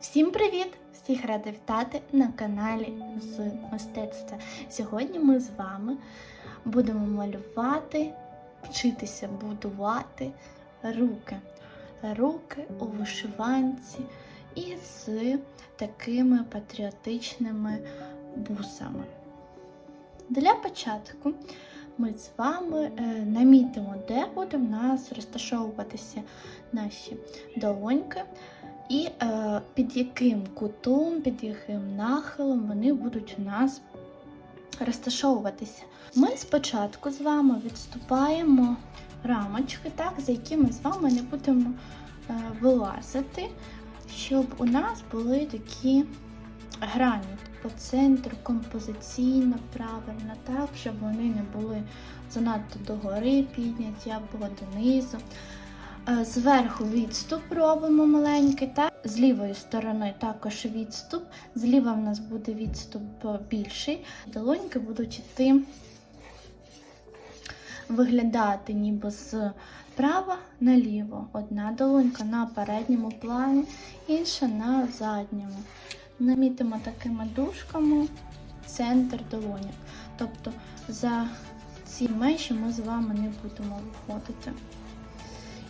Всім привіт! Всіх рада вітати на каналі з мистецтва. Сьогодні ми з вами будемо малювати, вчитися будувати руки. Руки у вишиванці і з такими патріотичними бусами. Для початку ми з вами е, намітимо, де буде в нас розташовуватися наші долоньки. І е, під яким кутом, під яким нахилом вони будуть у нас розташовуватися. Ми спочатку з вами відступаємо рамочки, так, за які ми з вами не будемо е, вилазити, щоб у нас були такі грані по центру композиційно, правильно, так, щоб вони не були занадто догори підняті або донизу. Е, Зверху відступ робимо маленький, так? з лівої сторони також відступ. Зліва в нас буде відступ більший. Долоньки будуть йти виглядати ніби з права наліво. Одна долонька на передньому плані, інша на задньому. Намітимо такими дужками центр долоньок. Тобто за ці межі ми з вами не будемо виходити.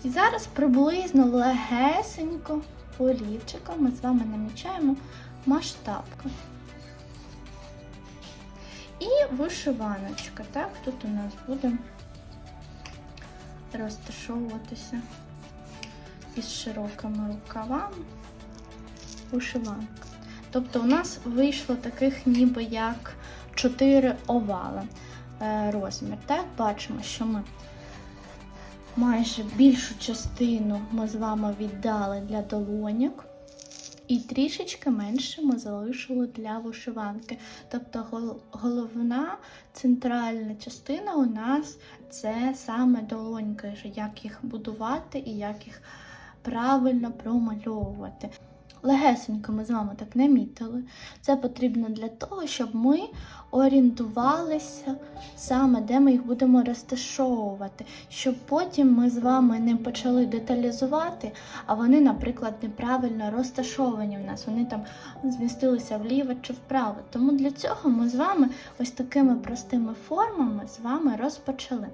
І зараз приблизно легесенько олівчиком ми з вами намічаємо масштабку. І вишиваночка. Так, тут у нас буде розташовуватися із широкими рукавами вишиванка. Тобто у нас вийшло таких ніби як 4 овали е, розмір. Так, бачимо, що ми майже більшу частину ми з вами віддали для долоньок, і трішечки менше ми залишили для вишиванки. Тобто головна центральна частина у нас це саме долоньки, як їх будувати і як їх правильно промальовувати. Легесенько ми з вами так намітили. Це потрібно для того, щоб ми орієнтувалися саме, де ми їх будемо розташовувати, щоб потім ми з вами не почали деталізувати, а вони, наприклад, неправильно розташовані в нас. Вони там змістилися вліво чи вправо. Тому для цього ми з вами ось такими простими формами з вами розпочали.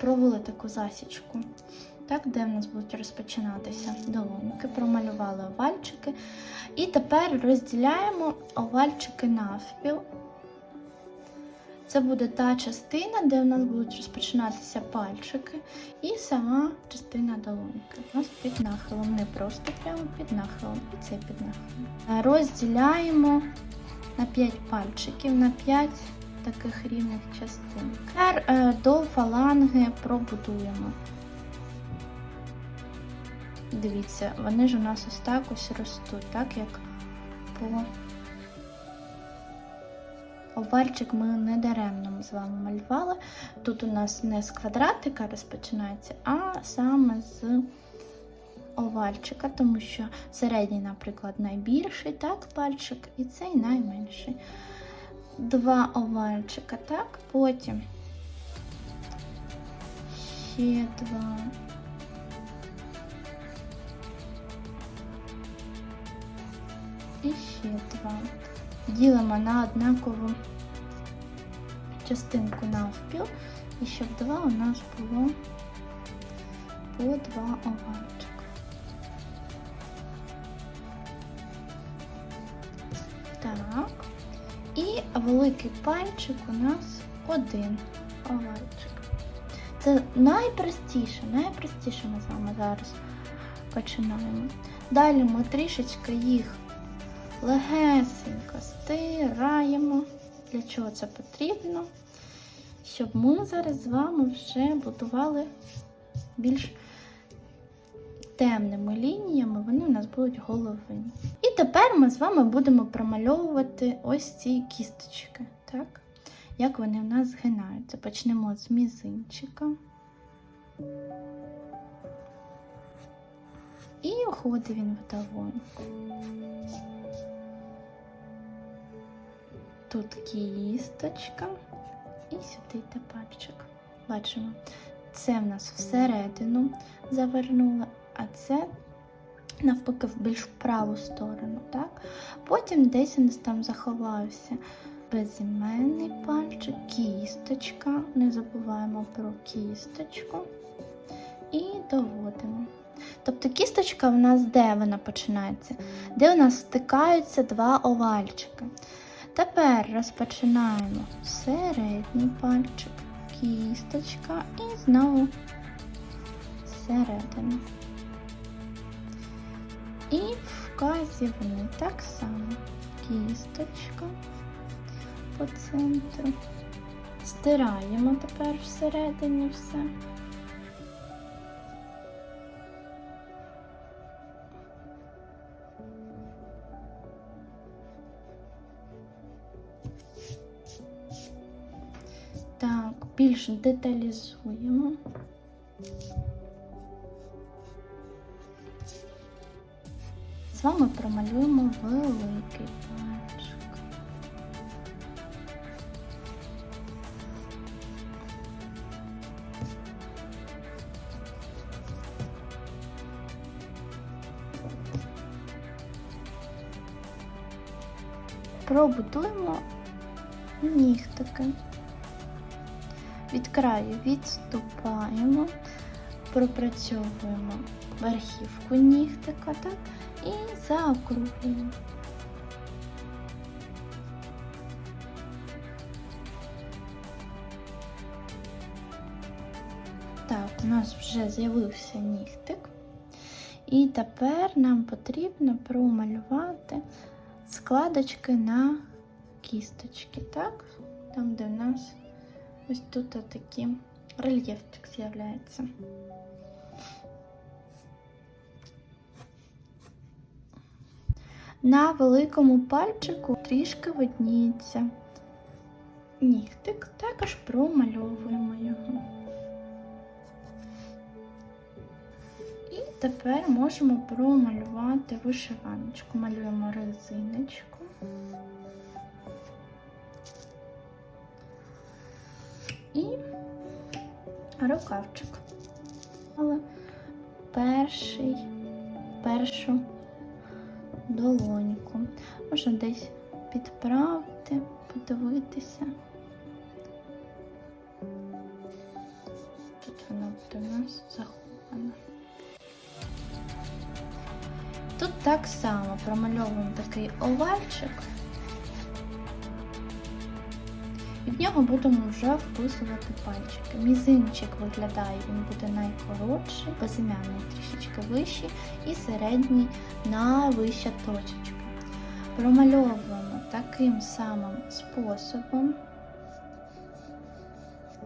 Провели таку засічку. Так, де в нас будуть розпочинатися долоньки, промалювали овальчики. І тепер розділяємо овальчики навпіл. Це буде та частина, де в нас будуть розпочинатися пальчики, і сама частина долоньки. У нас під нахилом, не просто прямо під нахилом, і це під нахилом. Розділяємо на 5 пальчиків, на 5 таких рівних частин. Тепер е, до фаланги пробудуємо. Дивіться, вони ж у нас ось так ось ростуть, так як по овальчик ми не даремно з вами малювали. Тут у нас не з квадратика розпочинається, а саме з овальчика, тому що середній, наприклад, найбільший так, пальчик, і цей найменший. Два овальчика, так, потім ще два. Ділимо на однакову частинку навпіл, і щоб два у нас було по два овальчика. Так. І великий пальчик у нас один овальчик. Це найпростіше, найпростіше ми з вами зараз починаємо. Далі ми трішечки їх легесенько стираємо. Для чого це потрібно? Щоб ми зараз з вами вже будували більш темними лініями, вони у нас будуть головині. І тепер ми з вами будемо промальовувати ось ці кісточки. Так? Як вони в нас згинаються. Почнемо з мізинчика. І уходить він в долоньку. Тут кісточка і сюди тепальчик. Бачимо, це в нас всередину завернули, а це навпаки в більш праву сторону. Так? Потім десь у нас там заховався безіменний пальчик, кісточка. Не забуваємо про кісточку. І доводимо. Тобто кісточка в нас де вона починається? Де у нас стикаються два овальчики. Тепер розпочинаємо середній пальчик, кісточка і знову середина. І вказівний так само. Кісточка по центру. Стираємо тепер всередині все. Більш деталізуємо. З вами промалюємо великий пальчик. Пробудуємо нігтики. Від краю відступаємо, пропрацьовуємо верхівку нігтика так, і заокруглюємо. Так, у нас вже з'явився нігтик. І тепер нам потрібно промалювати складочки на кісточки, так? Там, де у нас ось тут такий рельєфчик з'являється. На великому пальчику трішки видніється нігтик, також промальовуємо його. І тепер можемо промалювати вишиваночку. Малюємо резиночку. Рукавчик. Але перший, першу долоньку. Можна десь підправити, подивитися. Тут вона у нас захована. Тут так само промальовуємо такий овальчик. І в нього будемо вже вписувати пальчики. Мізинчик виглядає, він буде найкоротший, безім'яний трішечки вищий і середній найвища точечка. Промальовуємо таким самим способом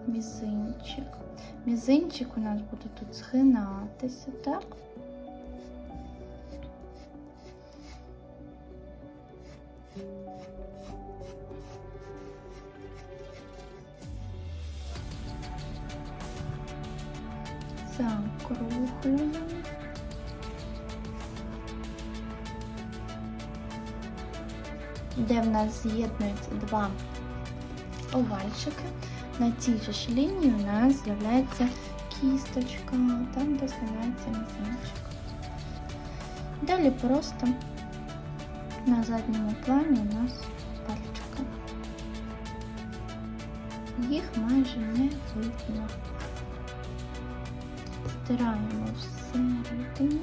мізинчик. Мізинчик у нас буде тут згинатися, так? Закруглюємо. Де в нас з'єднуються два овальчики, на цій же ж лінії у нас з'являється кісточка, там де з'являється мізинчик. Далі просто на задньому плані у нас пальчики. Їх майже не видно. Стираємо всередині.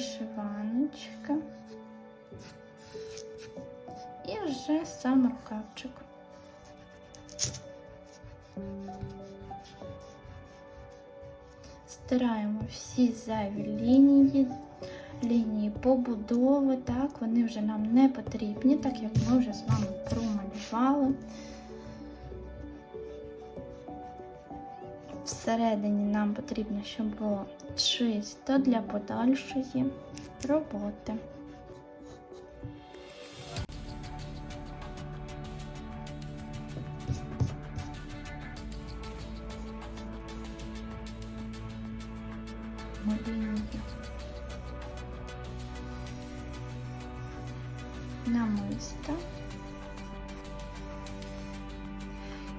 Вишиваночка і вже сам рукавчик. Стираємо всі зайві лінії, лінії побудови, так, вони вже нам не потрібні, так як ми вже з вами промалювали. Всередині нам потрібно, щоб було чисто для подальшої роботи. Намисто.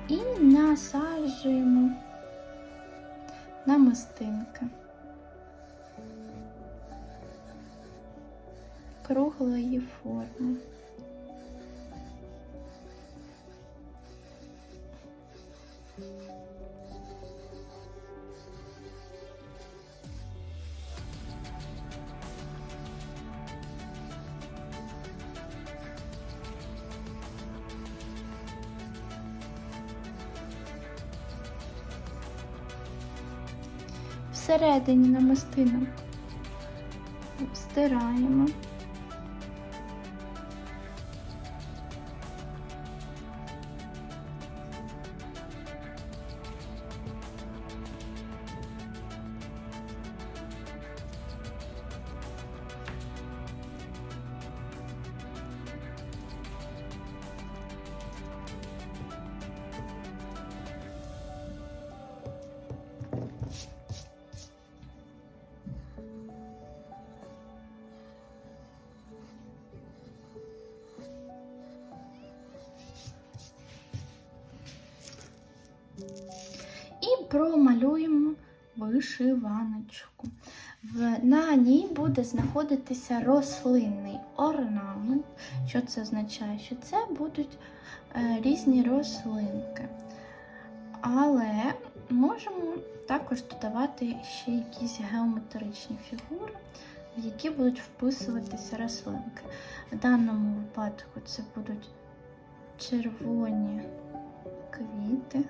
І насаджуємо намистинки круглої форми. Всередині намистинок стираємо. Промалюємо вишиваночку. На ній буде знаходитися рослинний орнамент. Що це означає? Що це будуть е, різні рослинки. Але можемо також додавати ще якісь геометричні фігури, в які будуть вписуватися рослинки. В даному випадку це будуть червоні квіти.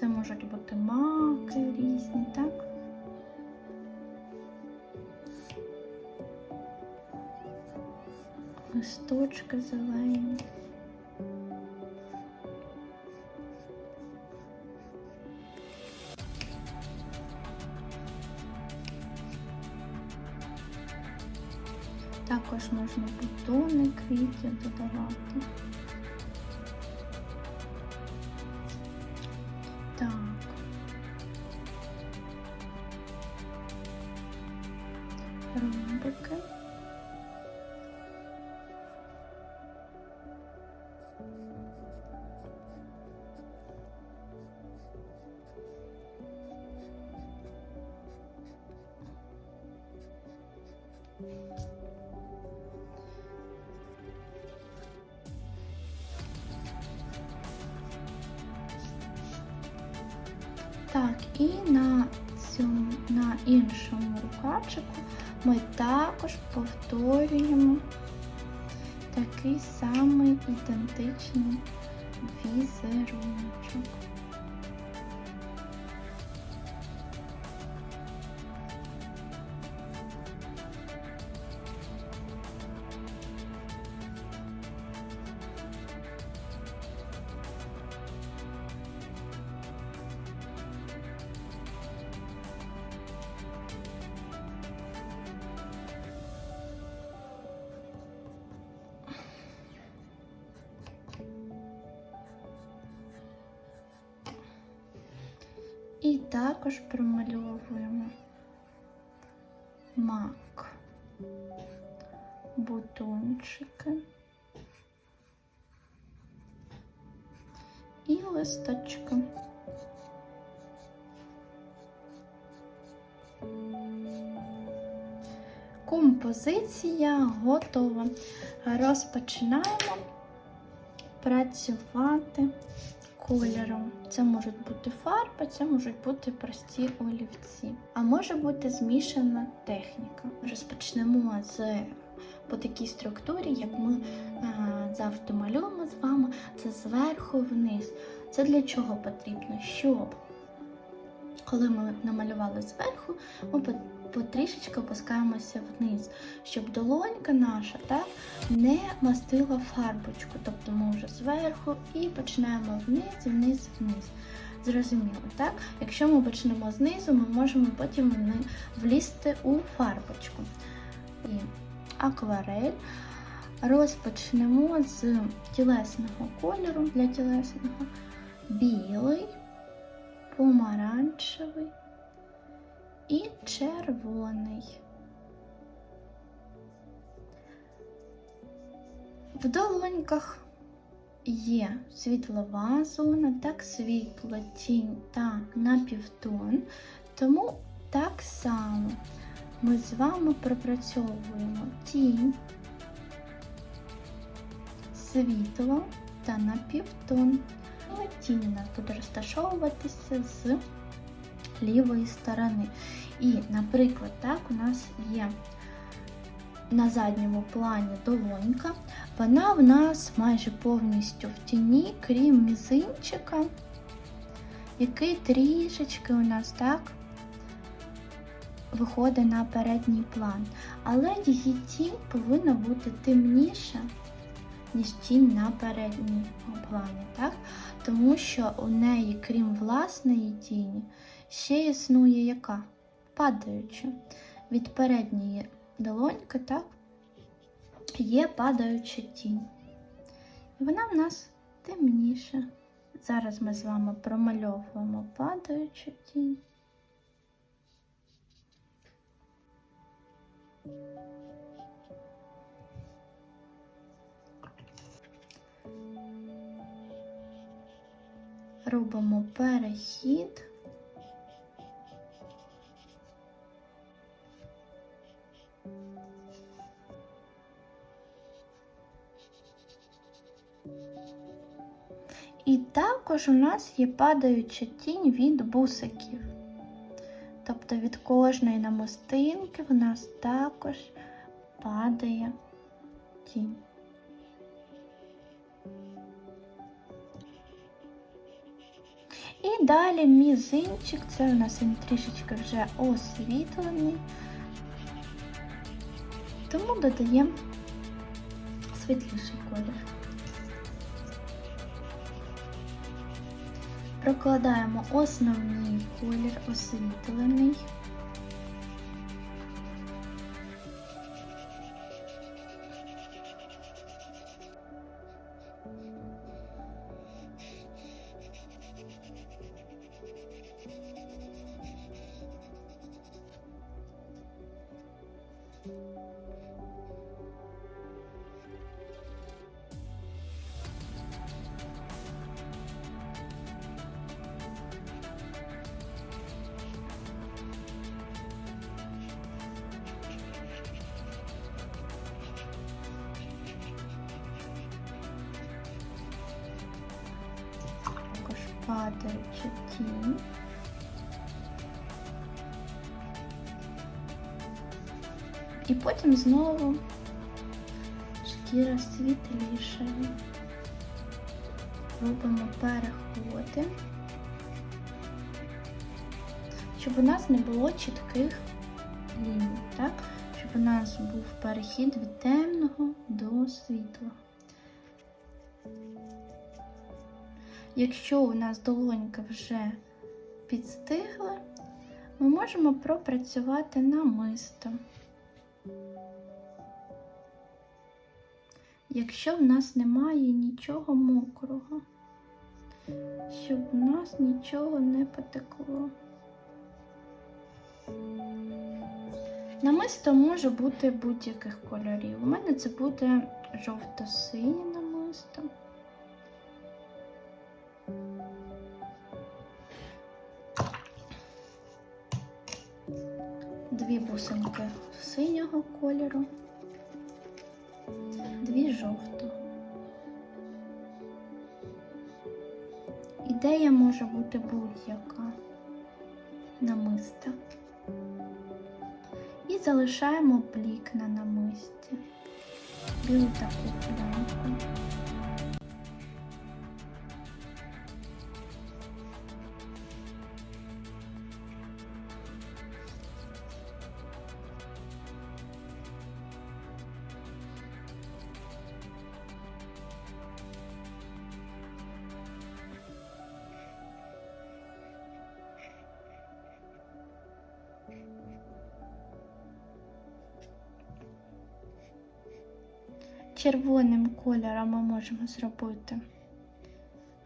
Це можуть бути маки різні, так? Листочки зелені. Також можна бутони квітів додавати. Так, і на цьому на іншому рукавчику ми також повторюємо такий самий ідентичний візеруночок. І також промальовуємо мак, бутончики і листочки. Композиція готова. Розпочинаємо працювати кольором. Це можуть бути фарби, це можуть бути прості олівці, а може бути змішана техніка. Розпочнемо з по такій структурі, як ми е, завжди малюємо з вами, це зверху вниз. Це для чого потрібно? Щоб коли ми намалювали зверху, ми потрішечки опускаємося вниз, щоб долонька наша так, не мастила фарбочку. Тобто ми вже зверху і починаємо вниз, вниз, вниз. Зрозуміло, так? Якщо ми почнемо знизу, ми можемо потім влізти у фарбочку. І акварель розпочнемо з тілесного кольору для тілесного білий, помаранчевий і червоний. В долоньках є світлова зона, так світла, тінь та напівтон. Тому так само ми з вами пропрацьовуємо тінь, світло та напівтон. І тінь у нас буде розташовуватися з лівої сторони. І, наприклад, так, у нас є на задньому плані долонька. Вона в нас майже повністю в тіні, крім мізинчика, який трішечки у нас так виходить на передній план. Але її тінь повинна бути темніша, ніж тінь на передньому плані. так? Тому що у неї, крім власної тіні, ще існує яка? Падаюча. Від передньої долоньки, так, є падаюча тінь. І вона в нас темніша. Зараз ми з вами промальовуємо падаючу тінь. Робимо перехід. Також у нас є падаюча тінь від бусиків. Тобто від кожної намистинки в нас також падає тінь. І далі мізинчик, це у нас він трішечки вже освітлений, тому додаємо світліший колір. Прокладаємо основний колір освітлений. Шкіра світлішає. Робимо переходи, щоб у нас не було чітких ліній, так? Щоб у нас був перехід від темного до світлого. Якщо у нас долонька вже підстигла, ми можемо пропрацювати намисто. Якщо в нас немає нічого мокрого, щоб у нас нічого не потекло. Намисто може бути будь-яких кольорів. У мене це буде жовто-синє намисто. Дві бусинки синього кольору, дві жовто. Ідея може бути будь-яка намиста. І залишаємо блік на намисті. Білу таку пленку. Червоним кольором ми можемо зробити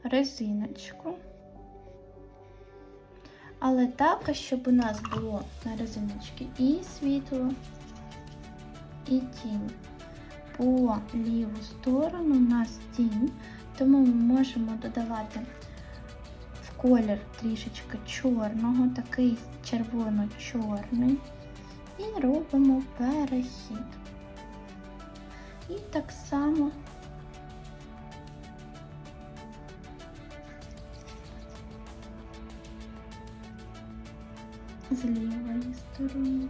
резиночку. Але також, щоб у нас було на резиночці і світло, і тінь. По ліву сторону у нас тінь, тому ми можемо додавати в колір трішечки чорного, такий червоно-чорний, і робимо перехід. І так само з лівої сторони.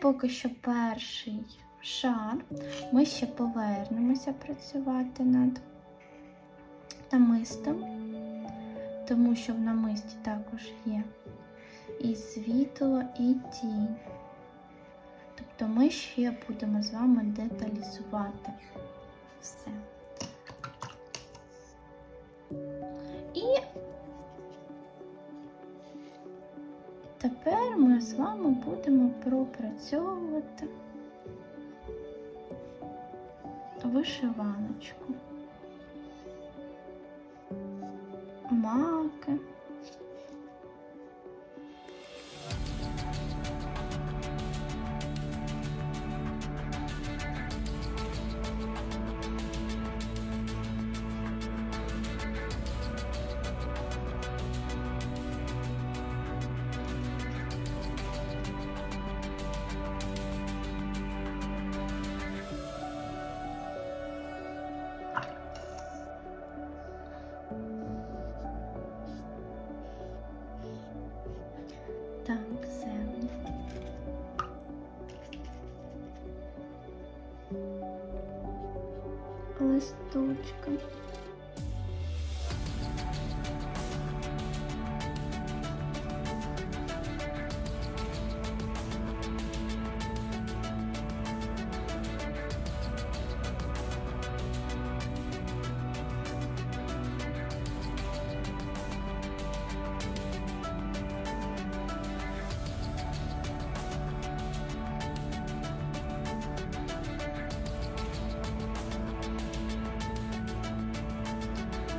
Поки що перший шар. Ми ще повернемося працювати над намистом, тому що в намисті також є і світло, і тінь. Тобто ми ще будемо з вами деталізувати все. Тепер ми з вами будемо пропрацьовувати вишиваночку, маки.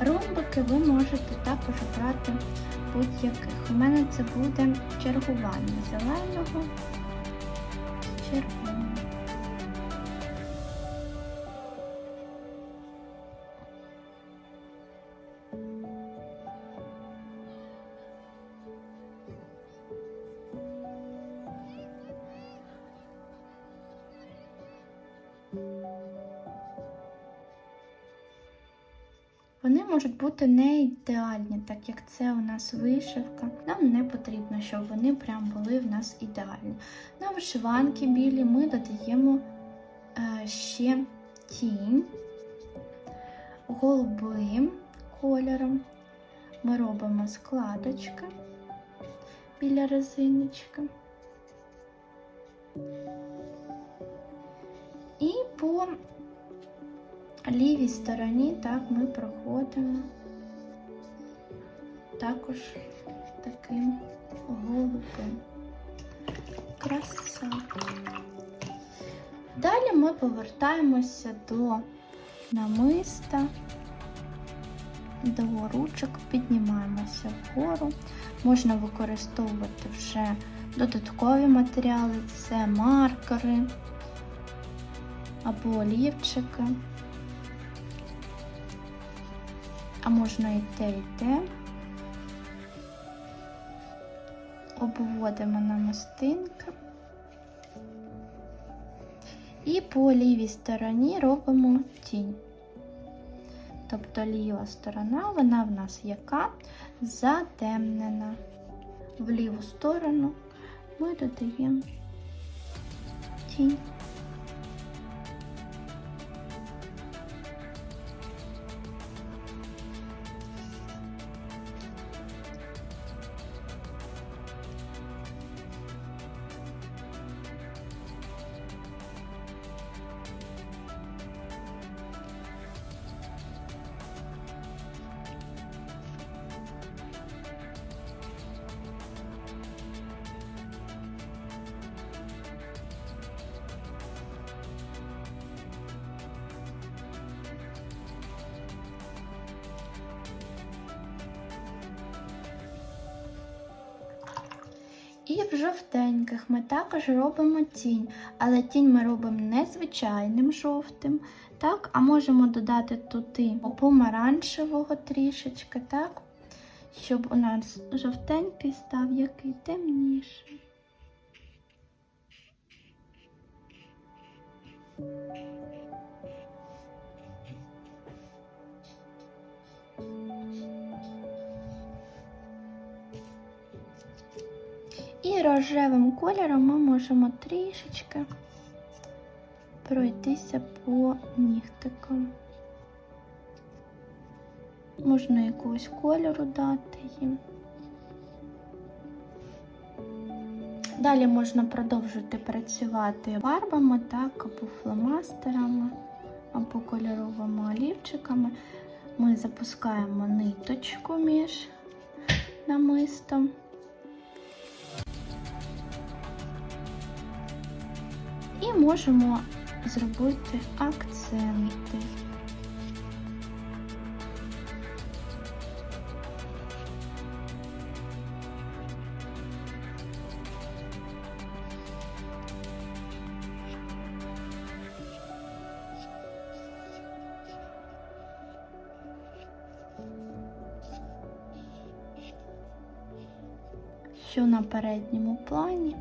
Ромбики ви можете також обрати будь-яких. У мене це буде чергування зеленого Вони можуть бути не ідеальні, так як це у нас вишивка. Нам не потрібно, щоб вони прям були в нас ідеальні. На вишиванки білі ми додаємо е, ще тінь голубим кольором. Ми робимо складочки біля резиночки. І по лівій стороні так ми проходимо також таким голубим. Краса. Далі ми повертаємося до намиста, до ручок, піднімаємося вгору. Можна використовувати вже додаткові матеріали, це маркери або олівчики. А можна і те, і те. Обводимо намистинки. І по лівій стороні робимо тінь. Тобто ліва сторона, вона в нас яка затемнена. В ліву сторону ми додаємо тінь. І в жовтеньких ми також робимо тінь, але тінь ми робимо не звичайним жовтим, так, а можемо додати тут і помаранчевого трішечки, так, щоб у нас жовтенький став який темніший. І рожевим кольором ми можемо трішечки пройтися по нігтикам. Можна якогось кольору дати їм. Далі можна продовжити працювати фарбами, так, або фломастерами, або кольоровими олівчиками. Ми запускаємо ниточку між намистом. І можемо зробити акценти. Що на передньому плані.